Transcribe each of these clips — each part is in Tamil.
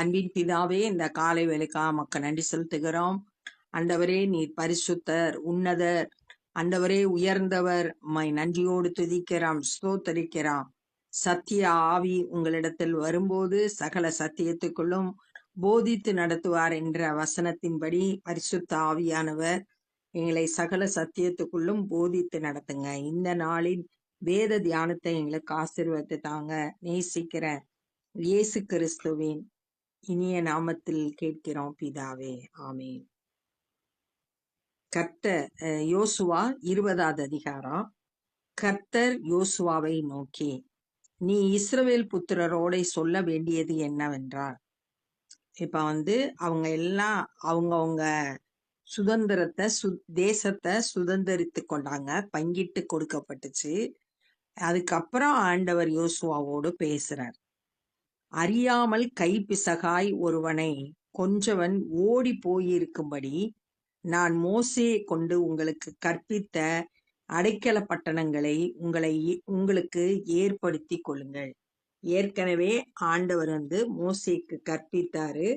அன்பின் பிதாவே இந்த காலை வேலைக்காக மக்கள் நன்றி செலுத்துகிறோம். அண்டவரே நீர் பரிசுத்தர் உன்னதர். அண்டவரே உயர்ந்தவர். மை நன்றியோடு துதிக்கிறோம் ஸ்தோத்தரிக்கிறோம். சத்திய ஆவி உங்களிடத்தில் வரும்போது சகல சத்தியத்துக்குள்ளும் போதித்து நடத்துவார் என்ற வசனத்தின்படி பரிசுத்த ஆவியானவர் எங்களை சகல சத்தியத்துக்குள்ளும் போதித்து நடத்துங்க. இந்த நாளின் வேத தியானத்தை எங்களுக்கு ஆசீர்வதித்து தாங்க நேசிக்கிற இயேசு கிறிஸ்துவின் இனிய நாமத்தில் கேட்கிறோம் பிதாவே ஆமென். கர்த்தர் யோசுவா இருபதாவது அதிகாரம். கர்த்தர் யோசுவாவை நோக்கி நீ இஸ்ரவேல் புத்திரரோட சொல்ல வேண்டியது என்னவென்றால் இப்ப வந்து அவங்க எல்லாம் அவங்கவுங்க சுதந்திரத்தை சு தேசத்தை சுதந்திரித்து கொண்டாங்க பங்கிட்டு கொடுக்கப்பட்டுச்சு. அதுக்கப்புறம் ஆண்டவர் யோசுவாவோடு பேசுறார். அறியாமல் கைப்பிசகாய் ஒருவனை கொஞ்சவன் ஓடி போயிருக்கும்படி நான் மோசேயை கொண்டு உங்களுக்கு கற்பித்த அடைக்கல பட்டணங்களை உங்களை உங்களுக்கு ஏற்படுத்தி கொள்ளுங்கள். ஏற்கனவே ஆண்டவர் வந்து மோசேக்கு கற்பித்தாரு.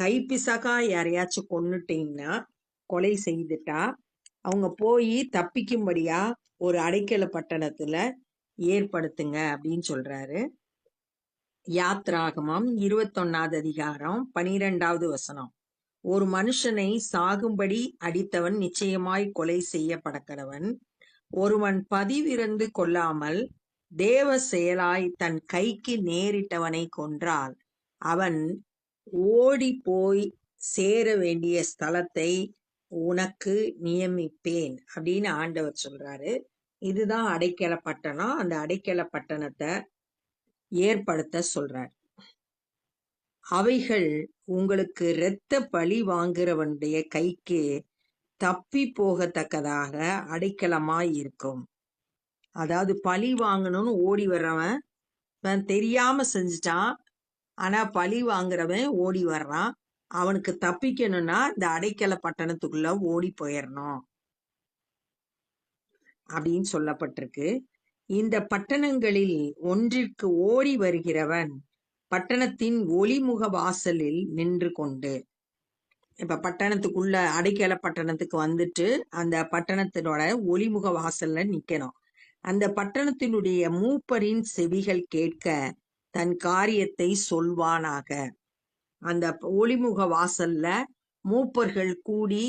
கைப்பிசகா யாரையாச்சும் கொன்னுட்டீங்கன்னா கொலை செய்துட்டா அவங்க போய் தப்பிக்கும்படியா ஒரு அடைக்கல பட்டணத்துல ஏற்படுத்துங்க அப்படின்னு சொல்றாரு. யாத்ராகமம் இருபத்தொன்னாவது அதிகாரம் பனிரெண்டாவது வசனம். ஒரு மனுஷனை சாகும்படி அடித்தவன் நிச்சயமாய் கொலை செய்யப்படக்கிறவன் ஒருவன் பதிவிருந்து கொள்ளாமல் தேவ செயலாய் தன் கைக்கு நேரிட்டவனை கொன்றால் அவன் ஓடி போய் சேர வேண்டிய ஸ்தலத்தை உனக்கு நியமிப்பேன் அப்படின்னு ஆண்டவர் சொல்றாரு. இதுதான் அடைக்கல பட்டணம் அந்த அடைக்கல பட்டணத்தை ஏற்படுத்த சொல்றார். அவைகள் உங்களுக்கு இரத்த பழி வாங்குறவனுடைய கைக்கு தப்பி போகத்தக்கதாக அடைக்கலமாய் இருக்கும். அதாவது பழி வாங்கணும்னு ஓடி வர்றவன் தெரியாம செஞ்சுட்டான் ஆனா பழி வாங்குறவன் ஓடி வர்றான். அவனுக்கு தப்பிக்கணும்னா இந்த அடைக்கல பட்டணத்துக்குள்ள ஓடி போயிடணும் அப்படின்னு சொல்லப்பட்டிருக்கு. இந்த பட்டணங்களில் ஒன்றிற்கு ஓடி வருகிறவன் பட்டணத்தின் ஒளிமுக வாசலில் நின்று கொண்டு. இப்ப பட்டணத்துக்குள்ள அடைக்கல பட்டணத்துக்கு வந்துட்டு அந்த பட்டணத்தினோட ஒளிமுக வாசல்ல நிக்கணும். அந்த பட்டணத்தினுடைய மூப்பரின் செவிகள் கேட்க தன் காரியத்தை சொல்வானாக. அந்த ஒளிமுக வாசல்ல மூப்பர்கள் கூடி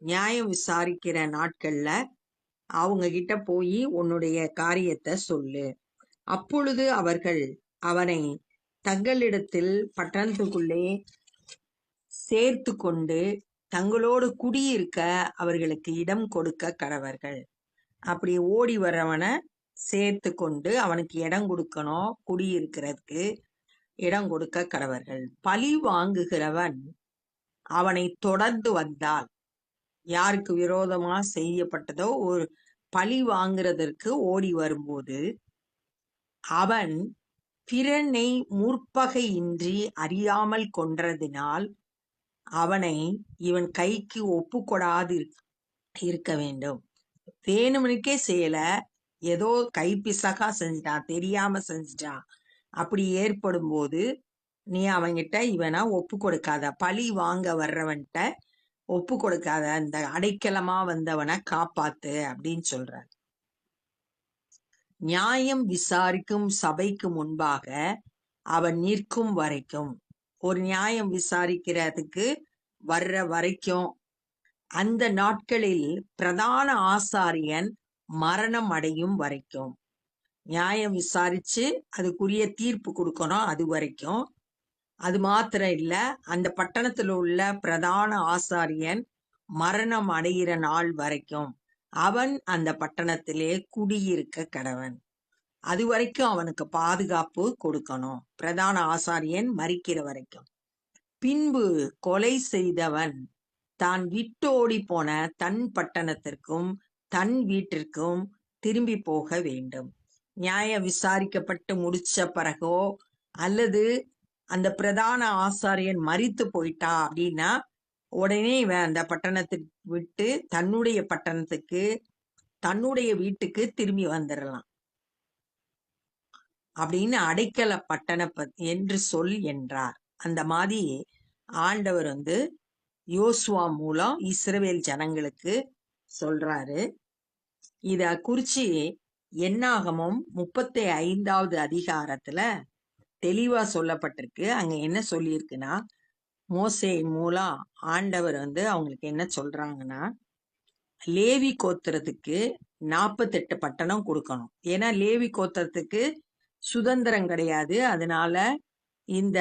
நியாயம் விசாரிக்கிற நாட்கள்ல அவங்க கிட்ட போய் உன்னுடைய காரியத்தை சொல்லு. அப்பொழுது அவர்கள் அவனை தங்களிடத்தில் பட்டணத்துக்குள்ளே சேர்த்து கொண்டு தங்களோடு குடியிருக்க அவர்களுக்கு இடம் கொடுக்க கடவர்கள். அப்படி ஓடி வர்றவனை சேர்த்து கொண்டு அவனுக்கு இடம் கொடுக்கணும் குடியிருக்கிறதுக்கு இடம் கொடுக்க கடவர்கள். பழி வாங்குகிறவன் அவனை தொடர்ந்து வந்தால் யாருக்கு விரோதமா செய்யப்பட்டதோ ஒரு பழி வாங்குறதற்கு ஓடி வரும்போது அவன் பிறனை முற்பகையின்றி அறியாமல் கொன்றதினால் அவனை இவன் கைக்கு ஒப்புக்கொடாது இருக்க வேண்டும். வேணுமனுக்கே செய்யல. ஏதோ கைப்பிசகா செஞ்சிட்டான் தெரியாம செஞ்சிட்டான். அப்படி ஏற்படும் போது நீ அவங்கிட்ட இவனை ஒப்பு கொடுக்காத பழி வாங்க வர்றவன்கிட்ட ஒப்பு கொடுக்காத அந்த அடைக்கலமா வந்தவனை காப்பாத்து அப்படின்னு சொல்றார். நியாயம் விசாரிக்கும் சபைக்கு முன்பாக அவன் நிற்கும் வரைக்கும் ஒரு நியாயம் விசாரிக்கிறதுக்கு வர்ற வரைக்கும் அந்த நாட்களில் பிரதான ஆசாரியன் மரணம் அடையும் வரைக்கும் நியாயம் விசாரிச்சு அதுக்குரிய தீர்ப்பு கொடுக்கணும் அது வரைக்கும் அது மாத்திரம் இல்ல. அந்த பட்டணத்துல உள்ள பிரதான ஆசாரியன் மரணம் அடைகிற நாள் வரைக்கும் அவன் அந்த பட்டணத்திலே குடியிருக்க கடவன். அது வரைக்கும் அவனுக்கு பாதுகாப்பு கொடுக்கணும். பிரதான ஆசாரியன் மறிக்கிற வரைக்கும். பின்பு கொலை செய்தவன் தான் விட்டோடி போன தன் பட்டணத்திற்கும் தன் வீட்டிற்கும் திரும்பி போக வேண்டும். நியாயம் விசாரிக்கப்பட்டு முடிச்ச பிறகோ அல்லது அந்த பிரதான ஆசாரியன் மறித்து போயிட்டா அப்படின்னா உடனே இவன் அந்த பட்டணத்தை விட்டு தன்னுடைய பட்டணத்துக்கு தன்னுடைய வீட்டுக்கு திரும்பி வந்துடலாம். அப்படின்னு அடைக்கல பட்டண என்று சொல் என்றார். அந்த மாதிரி ஆண்டவர் வந்து யோசுவா மூலம் இஸ்ரவேல் ஜனங்களுக்கு சொல்றாரு. இத குறிச்சு என்னாகமும் முப்பத்தி ஐந்தாவது அதிகாரத்துல தெளிவா சொல்லப்பட்டிருக்கு. அங்க என்ன சொல்லியிருக்குன்னா மோசே மூலம் ஆண்டவர் வந்து அவங்களுக்கு என்ன சொல்றாங்கன்னா லேவி கோத்திரத்துக்கு நாற்பத்தெட்டு பட்டணம் கொடுக்கணும். ஏன்னா லேவி கோத்திரத்துக்கு சுதந்திரம் கிடையாது. அதனால இந்த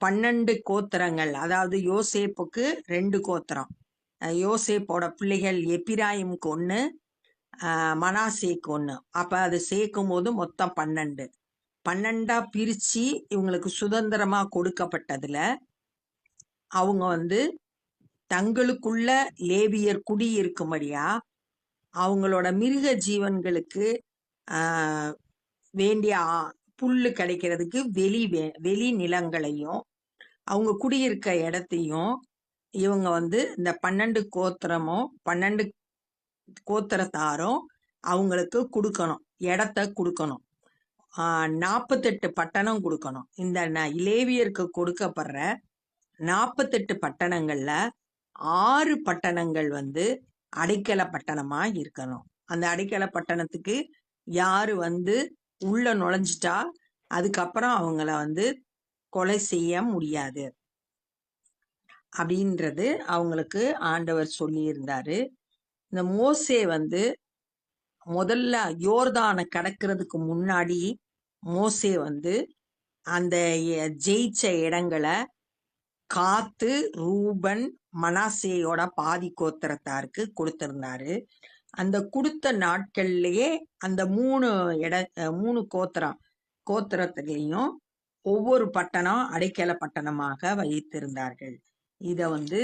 பன்னெண்டு கோத்திரங்கள் அதாவது யோசேப்புக்கு ரெண்டு கோத்திரம். யோசேப்போட பிள்ளைகள் எப்பிராயிமுக்கு ஒன்று மனாசேக்கு ஒன்று அப்போ அது சேர்க்கும் போது மொத்தம் பன்னெண்டு. பன்னெண்டா பிரிச்சு இவங்களுக்கு சுதந்திரமா கொடுக்கப்பட்டதுல அவங்க வந்து தங்களுக்குள்ள லேவியர் குடி இருக்கும்படியா அவங்களோட மிருக ஜீவன்களுக்கு வேண்டிய புல்லு கிடைக்கிறதுக்கு வெளி வே- வெளி நிலங்களையும் அவங்க குடியிருக்க இடத்தையும் இவங்க வந்து இந்த பன்னெண்டு கோத்திரமும் பன்னெண்டு கோத்திரத்தாரும் அவங்களுக்கு கொடுக்கணும் இடத்த கொடுக்கணும். நாற்பத்தெட்டு பட்டணம் கொடுக்கணும். இந்த ந- கொடுக்கப்படுற நாற்பத்தெட்டு பட்டணங்கள்ல ஆறு பட்டணங்கள் வந்து அடைக்கல பட்டணமா இருக்கணும். அந்த அடைக்கல பட்டணத்துக்கு யாரு வந்து உள்ள நுழைஞ்சிட்டா அதுக்கப்புறம் அவங்கள வந்து கொலை செய்ய முடியாது. அப்படின்றது அவங்களுக்கு ஆண்டவர் சொல்லியிருந்தாரு. இந்த மோசே வந்து முதல்ல யோர்தானை கடக்கிறதுக்கு முன்னாடி மோசே வந்து அந்த ஜெயிச்ச இடங்களை காத்து ரூபன் மனாசேயோட பாதி கோத்திரத்தாருக்கு கொடுத்திருந்தாரு. அந்த கொடுத்த நாட்கள்லயே அந்த மூணு இட மூணு கோத்திரம் கோத்திரத்திலையும் ஒவ்வொரு பட்டணம் அடைக்கல பட்டணமாக வைத்திருந்தார்கள். இத வந்து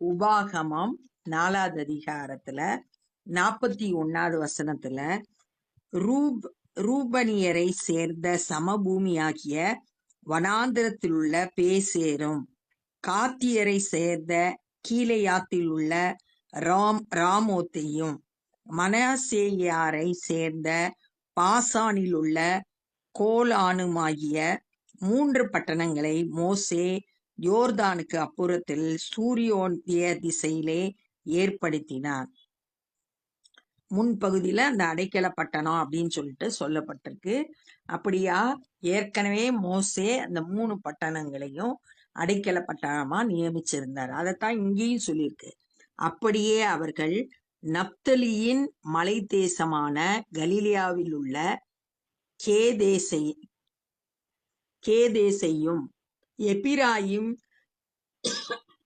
உபாகமம் நாலாவது அதிகாரத்துல நாற்பத்தி ஒன்னாவது வசனத்துல ரூப் ரூபனியரை சேர்ந்த சமபூமியாகிய வனாந்திரத்தில் உள்ள பேசேரும் காத்தியரை சேர்ந்த கீழையாத்தில் உள்ள ராம் ராமோத்தையும் மனசேயாரை சேர்ந்த பாசானில் உள்ள கோலானுமாகிய மூன்று பட்டணங்களை மோசே யோர்தானுக்கு அப்புறத்தில் சூரியோந்திய திசையிலே ஏற்படுத்தினார் முன்பகுதியில அந்த அடைக்கல பட்டணம் அப்படின்னு சொல்லிட்டு சொல்லப்பட்டிருக்கு. அப்படியா? ஏற்கனவே மோசே அந்த மூணு பட்டணங்களையும் அடைக்கல பட்டணமா நியமிச்சிருந்தார். அதைத்தான் இங்கேயும் சொல்லியிருக்கு. அப்படியே அவர்கள் நப்தலியின் மலை தேசமான கலீலியாவில் உள்ள கேதேசை கேதேசையும் எபிராயும்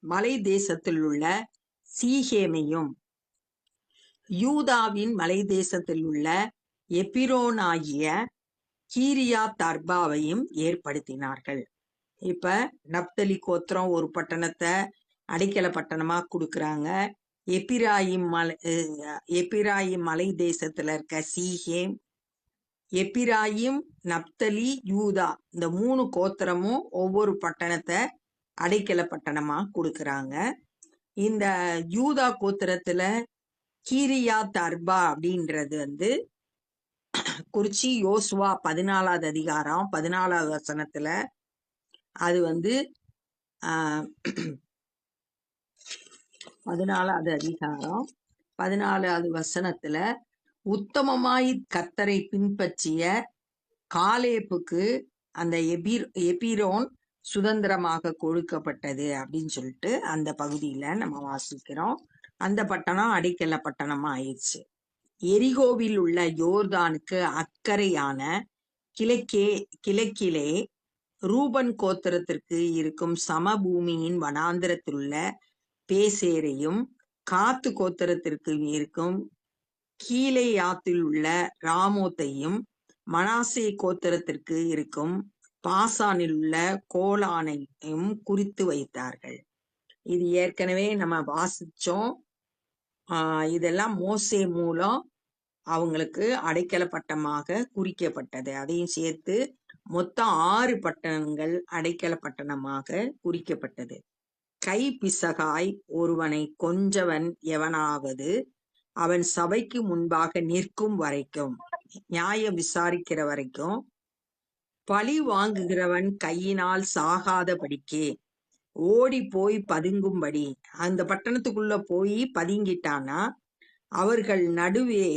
மலை தேசத்தில் உள்ள சீகேமையும் யூதாவின் மலை தேசத்தில் உள்ள எபிரோனாகிய கீரியா தர்பாவையும் ஏற்படுத்தினார்கள். இப்ப நப்தலி கோத்திரம் ஒரு பட்டணத்தை அடைக்கல பட்டணமா கொடுக்குறாங்க. எப்பிராயிம் மலை எபிராயிம் எப்பிராயிம் மலை தேசத்துல இருக்க சீஹேம் எப்பிராயிம் நப்தலி யூதா இந்த மூணு கோத்திரமும் ஒவ்வொரு பட்டணத்தை அடைக்கல பட்டணமா கொடுக்குறாங்க. இந்த யூதா கோத்திரத்துல கீரியா தர்பா அப்படின்றது வந்து குறிச்சி யோசுவா பதினாலாவது அதிகாரம் பதினாலாவது வசனத்துல அது வந்து ஆஹ், பதினாலாவது அதிகாரம் பதினாலாவது வசனத்துல உத்தமமாய் கத்தரை பின்பற்றிய காலேப்புக்கு அந்த எபிர் எபிரோன் சுதந்திரமாக கொடுக்கப்பட்டது அப்படின்னு சொல்லிட்டு அந்த பகுதியில நம்ம வாசிக்கிறோம். அந்த பட்டணம் அடிக்கல பட்டணமா ஆயிடுச்சு எரிகோவில் உள்ள யோர்தானுக்கு அக்கறையான கிழக்கே கிழக்கிலே ரூபன் கோத்திரத்திற்கு இருக்கும் சமபூமியின் வனாந்திரத்திலுள்ள பேசேரையும் காத்து கோத்திரத்திற்கு இருக்கும் கீழேயாத்தில் உள்ள ராமோத்தையும் மனாசே கோத்திரத்திற்கு இருக்கும் பாசானில் உள்ள கோலானையும் குறித்து வைத்தார்கள். இது ஏற்கனவே நம்ம வாசிச்சோம். இதெல்லாம் மோசே மூலம் அவங்களுக்கு அடைக்கல பட்டமாக குறிக்கப்பட்டது. அதையும் சேர்த்து மொத்தம் ஆறு பட்டணங்கள் அடைக்கல பட்டணமாக குறிக்கப்பட்டது. கை பிசகாய் ஒருவனை கொஞ்சவன் எவனாவது அவன் சபைக்கு முன்பாக நிற்கும் வரைக்கும் நியாயம் விசாரிக்கிற வரைக்கும் பழி வாங்குகிறவன் கையினால் சாகாதபடிக்கு ஓடி போய் பதுங்கும்படி அந்த பட்டணத்துக்குள்ள போய் பதுங்கிட்டானா அவர்கள் நடுவே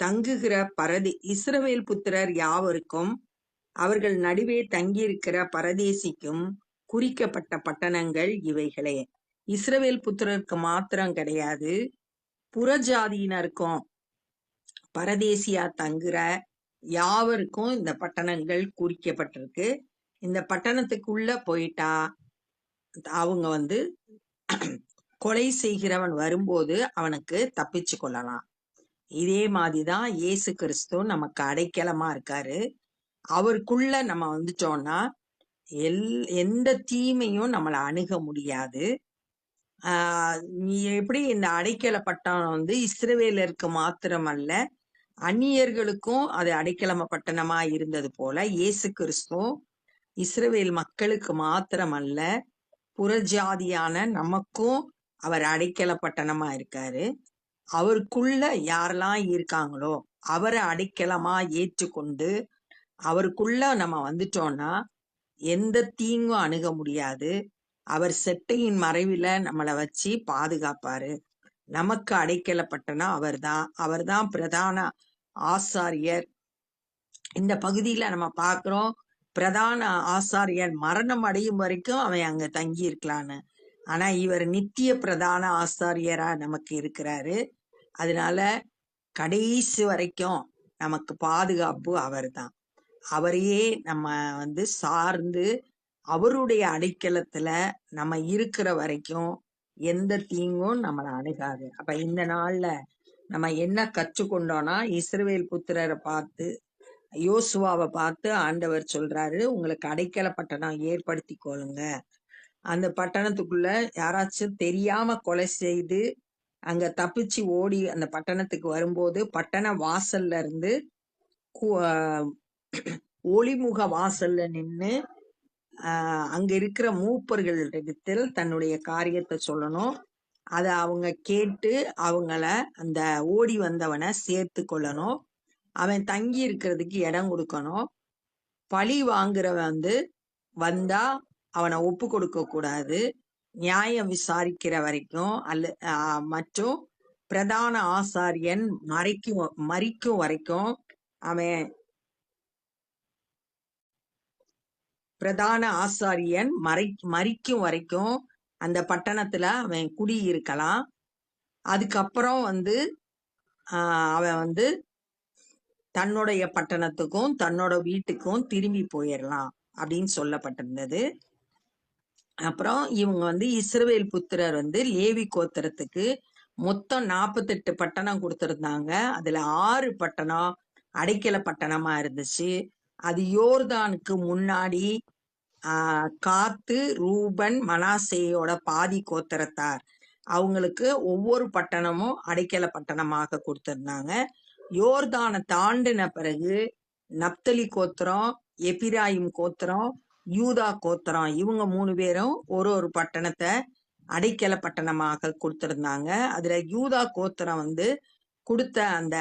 தங்குகிற பரதி இஸ்ரவேல் புத்திரர் யாவருக்கும் அவர்கள் நடுவே தங்கியிருக்கிற பரதேசிக்கும் குறிக்கப்பட்ட பட்டணங்கள் இவைகளே. இஸ்ரவேல் புத்திரருக்கு மாத்திரம் கிடையாது புறஜாதியினருக்கும் பரதேசியா தங்குற யாவருக்கும் இந்த பட்டணங்கள் குறிக்கப்பட்டிருக்கு. இந்த பட்டணத்துக்குள்ள போயிட்டா அவங்க வந்து கொலை செய்கிறவன் வரும்போது அவனுக்கு தப்பிச்சு கொள்ளலாம். இதே மாதிரிதான் இயேசு கிறிஸ்து நமக்கு அடைக்கலமா இருக்காரு. அவருக்குள்ள நம்ம வந்துட்டோம்னா எல் எந்த தீமையும் நம்மளை அணுக முடியாது. எப்படி இந்த அடைக்கல பட்டணம் வந்து இஸ்ரவேலருக்கு மாத்திரமல்ல அந்நியர்களுக்கும் அது அடைக்கலம பட்டணமா இருந்தது போல இயேசு கிறிஸ்துவும் இஸ்ரவேல் மக்களுக்கு மாத்திரமல்ல புறஜாதியான நமக்கும் அவர் அடைக்கல பட்டணமா இருக்காரு. அவருக்குள்ள யாரெல்லாம் இருக்காங்களோ அவரை அடைக்கலமா ஏற்றுக்கொண்டு அவருக்குள்ள நம்ம வந்துட்டோம்னா எந்த தீங்கும் அணுக முடியாது. அவர் செட்டையின் மறைவில நம்மளை வச்சு பாதுகாப்பாரு. நமக்கு அடைக்கலப்பட்டனா அவர்தான். அவர்தான் பிரதான ஆசாரியர். இந்த பகுதியில நம்ம பார்க்கிறோம். பிரதான ஆசாரியர் மரணம் அடையும் வரைக்கும் அவன் அங்க தங்கி இருக்கலான்னு. ஆனா இவர் நித்திய பிரதான ஆசாரியரா நமக்கு இருக்கிறாரு. அதனால கடைசி வரைக்கும் நமக்கு பாதுகாப்பு அவர்தான். அவரையே நம்ம வந்து சார்ந்து அவருடைய அடைக்கலத்துல நம்ம இருக்கிற வரைக்கும் எந்த தீங்கும் நம்மளை அணுகாது. அப்ப இந்த நாள்ல நம்ம என்ன கற்றுக்கொண்டோம்னா இஸ்ரவேல் புத்திரரை பார்த்து யோசுவாவை பார்த்து ஆண்டவர் சொல்றாரு உங்களுக்கு அடைக்கல பட்டணம் ஏற்படுத்தி கொள்ளுங்க அந்த பட்டணத்துக்குள்ள யாராச்சும் தெரியாம கொலை செய்து அங்க தப்பிச்சு ஓடி அந்த பட்டணத்துக்கு வரும்போது பட்டண வாசல்ல இருந்து கு- ஒளிமுக வாசல்ல நின்று ஆஹ் அங்க இருக்கிற மூப்பர்களிடத்தில் தன்னுடைய காரியத்தை சொல்லணும். அதை அவங்க கேட்டு அவங்கள அந்த ஓடி வந்தவனை சேர்த்து கொள்ளணும். அவன் தங்கி இருக்கிறதுக்கு இடம் கொடுக்கணும். பழி வாங்குறவன் வந்து வந்தா அவனை ஒப்பு கொடுக்க கூடாது. நியாயம் விசாரிக்கிற வரைக்கும் அல்ல மற்றும் பிரதான ஆசாரியன் மறைக்கும் மறிக்கும் வரைக்கும் அவன் பிரதான ஆசாரியன் மறை மறிக்கும் வரைக்கும் அந்த பட்டணத்துல அவன் குடியிருக்கலாம். அதுக்கப்புறம் வந்து அவன் வந்து தன்னுடைய பட்டணத்துக்கும் தன்னோட வீட்டுக்கும் திரும்பி போயிடலாம் அப்படின்னு சொல்லப்பட்டிருந்தது. அப்புறம் இவங்க வந்து இஸ்ரவேல் புத்திரர் வந்து லேவி கோத்திரத்துக்கு மொத்தம் நாற்பத்தெட்டு பட்டணம் கொடுத்துருந்தாங்க. அதுல ஆறு பட்டணம் அடைக்கல பட்டணமா இருந்துச்சு. அது யோர்தானுக்கு முன்னாடி ஆஹ் காத்து ரூபன் மனாசேயோட பாதி கோத்திரத்தார். அவங்களுக்கு ஒவ்வொரு பட்டணமும் அடைக்கல பட்டணமாக கொடுத்திருந்தாங்க. யோர்தானை தாண்டின பிறகு நப்தலி கோத்திரம் எபிராயிம் கோத்திரம் யூதா கோத்திரம் இவங்க மூணு பேரும் ஒரு ஒரு பட்டணத்தை அடைக்கல பட்டணமாக கொடுத்திருந்தாங்க. அதுல யூதா கோத்திரம் வந்து கொடுத்த அந்த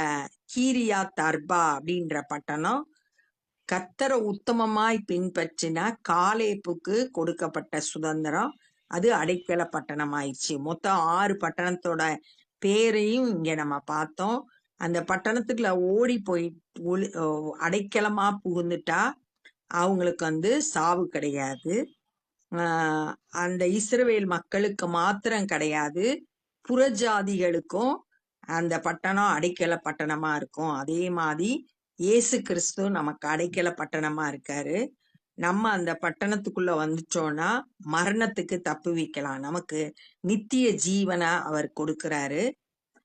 கீரியா தர்பா அப்படின்ற பட்டணம் கத்தரை உத்தமமாய் பின்பற்றின காலேப்புக்கு கொடுக்கப்பட்ட சுதந்திரம். அது அடைக்கல பட்டணம் ஆயிடுச்சு மொத்தம் ஆறு பட்டணத்தோட பேரையும் இங்க நம்ம பார்த்தோம். அந்த பட்டணத்துக்குள்ள ஓடி போய் ஒளி- ஓ, அடைக்கலமா புகுந்துட்டா அவங்களுக்கு வந்து சாவு கிடையாது. அந்த இஸ்ரவேல் மக்களுக்கு மாத்திரம் கிடையாது. புறஜாதிகளுக்கும் அந்த பட்டணம் அடைக்கல பட்டணமா இருக்கும். அதே மாதிரி இயேசு கிறிஸ்து நமக்கு அடைக்கல பட்டணமா இருக்காரு. நம்ம அந்த பட்டணத்துக்குள்ள வந்துட்டோம்னா மரணத்துக்கு தப்பு வைக்கலாம். நமக்கு நித்திய ஜீவனை அவர் கொடுக்கிறாரு.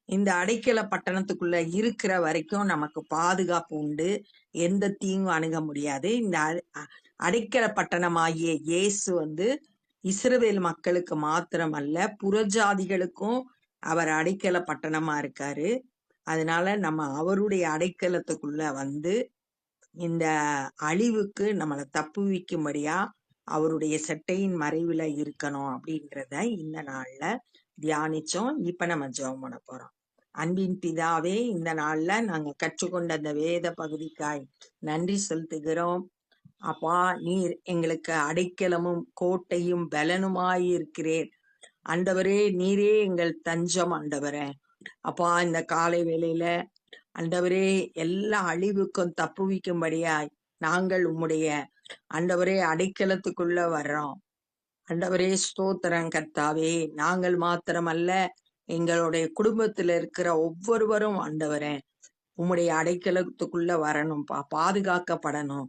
இந்த அடைக்கல பட்டணத்துக்குள்ள இருக்கிற வரைக்கும் நமக்கு பாதுகாப்பு உண்டு. எந்த தீங்கும் அணுக முடியாது. இந்த அ- அடைக்கல பட்டணமாகிய இயேசு வந்து இஸ்ரவேல் மக்களுக்கு மாத்திரமல்ல புறஜாதிகளுக்கும் அவர் அடைக்கல பட்டணமா இருக்காரு. அதனால நம்ம அவருடைய அடைக்கலத்துக்குள்ள வந்து இந்த அழிவுக்கு நம்மளை தப்புவிக்கும்படியா அவருடைய செட்டையின் மறைவுல இருக்கணும் அப்படின்றத இந்த நாள்ல தியானிச்சோம். இப்ப நம்ம ஜெபம் பண்ண போறோம். அன்பின் பிதாவே இந்த நாள்ல நாங்க கற்றுக்கொண்ட அந்த வேத பகுதிக்காய் நன்றி செலுத்துகிறோம். அப்பா நீர் எங்களுக்கு அடைக்கலமும் கோட்டையும் பலனுமாயிருக்கிறேன். ஆண்டவரே நீரே எங்கள் தஞ்சம் ஆண்டவரே. அப்பா இந்த காலை வேளையில ஆண்டவரே எல்லா அழிவுக்கும் தப்புவிக்கும்படியாய் நாங்கள் உம்முடைய ஆண்டவரே அடைக்கலத்துக்குள்ள வர்றோம். ஆண்டவரே ஸ்தோத்திரம் கர்த்தாவே நாங்கள் மாத்திரமல்ல எங்களுடைய குடும்பத்துல இருக்கிற ஒவ்வொருவரும் ஆண்டவரே உம்முடைய அடைக்கலத்துக்குள்ள வரணும்ப்பா பாதுகாக்கப்படணும்.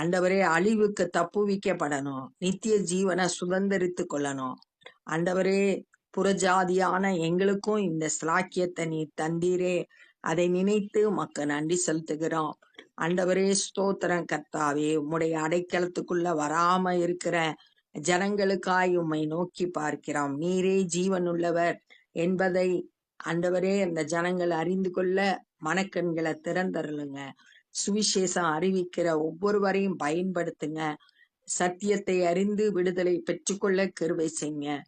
ஆண்டவரே அழிவுக்கு தப்புவிக்கப்படணும் நித்திய ஜீவனை சுதந்திரித்து கொள்ளணும். ஆண்டவரே புறஜாதியான எங்களுக்கும் இந்த ஸ்லாக்கியத்தை நீ தந்தீரே. அதை நினைத்து மக்கள் நன்றி செலுத்துகிறோம். ஆண்டவரே ஸ்தோத்திரம் கர்த்தாவே. உம்முடைய அடைக்கலத்துக்குள்ள வராம இருக்கிற ஜனங்களுக்காய் உம்மை நோக்கி பார்க்கிறோம். நீரே ஜீவனுள்ளவர். என்பதை ஆண்டவரே அந்த ஜனங்கள் அறிந்து கொள்ள மனக்கண்களை திறந்தருளுங்க. சுவிசேஷம் அறிவிக்கிற ஒவ்வொருவரையும் பயன்படுத்துங்க. சத்தியத்தை அறிந்து விடுதலை பெற்றுக்கொள்ள கருவை செய்யுங்க.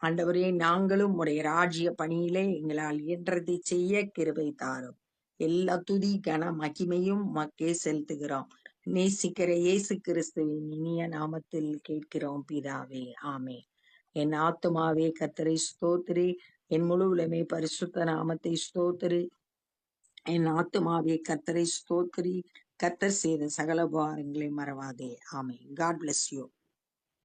ஆண்டவரே நாங்களும் உடைய ராஜ்ய பணியிலே எங்களால் இயன்றதை செய்ய கிருபை தாரும். எல்லா துதி கன மகிமையும் மக்கே செலுத்துகிறோம். நேசிக்கிற இயேசு கிறிஸ்துவின் இனிய நாமத்தில் கேட்கிறோம் பிதாவே. ஆமே என் ஆத்துமாவே கத்தரை ஸ்தோத்திரி. என் முழு உலமே பரிசுத்த நாமத்தை ஸ்தோத்திரி. என் ஆத்துமாவே கத்தரை ஸ்தோத்திரி. கத்தர் செய்த சகல உபகாரங்களை மறவாதே. ஆமே காட் bless யூ